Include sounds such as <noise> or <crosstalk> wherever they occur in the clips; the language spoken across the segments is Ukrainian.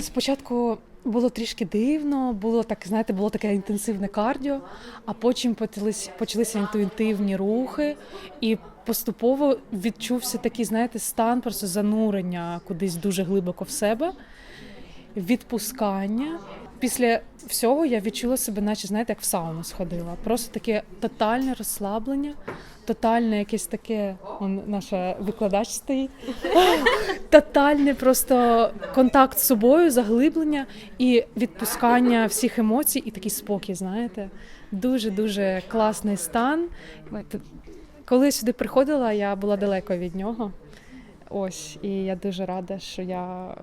Спочатку було трішки дивно, було так, знаєте, було таке інтенсивне кардіо, а потім почались, почалися інтуїтивні рухи, і поступово відчувся такий, знаєте, стан просто занурення кудись дуже глибоко в себе, відпускання. Після всього я відчула себе, наче знаєте, як в сауну сходила. Просто таке тотальне розслаблення, тотальне якесь таке, он, наша викладач стоїть. <laughs> Тотальний просто контакт з собою, заглиблення і відпускання всіх емоцій, і такий спокій, знаєте. Дуже дуже класний стан. Коли я сюди приходила, я була далеко від нього. Ось, і я дуже рада, що я.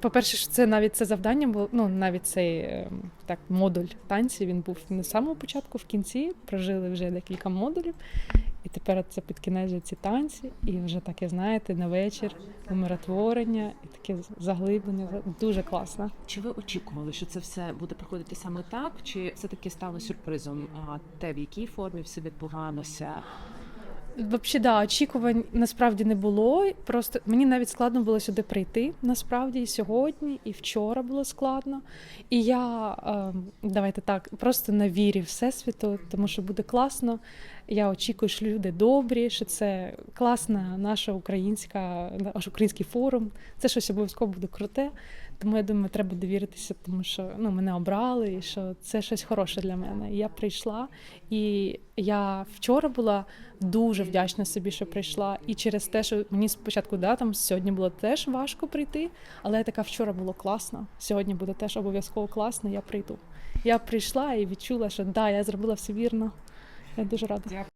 По-перше, що це навіть це завдання було, ну навіть цей е, так, модуль танці він був не з самого початку, в кінці. Прожили вже декілька модулів. І тепер це під кінець ці танці, і вже таке, знаєте, на вечір умиротворення і таке заглиблення. Дуже класно. Чи ви очікували, що це все буде проходити саме так? Чи все таки стало сюрпризом? А те, в якій формі все відбувалося? Взагалі, да, очікувань насправді не було. Просто мені навіть складно було сюди прийти. Насправді і сьогодні, і вчора було складно. І я ем, давайте так, просто на вірі всесвіту, тому що буде класно. Я очікую, що люди добрі, що це класна наша українська, наш український форум. Це щось обов'язково буде круте. Тому я думаю, треба довіритися, тому що ну, мене обрали, і що це щось хороше для мене. І я прийшла, і я вчора була дуже вдячна собі, що прийшла. І через те, що мені спочатку да, там сьогодні було теж важко прийти, але я така вчора було класно. Сьогодні буде теж обов'язково класно. Я прийду. Я прийшла і відчула, що да, я зробила все вірно. Я дуже рада.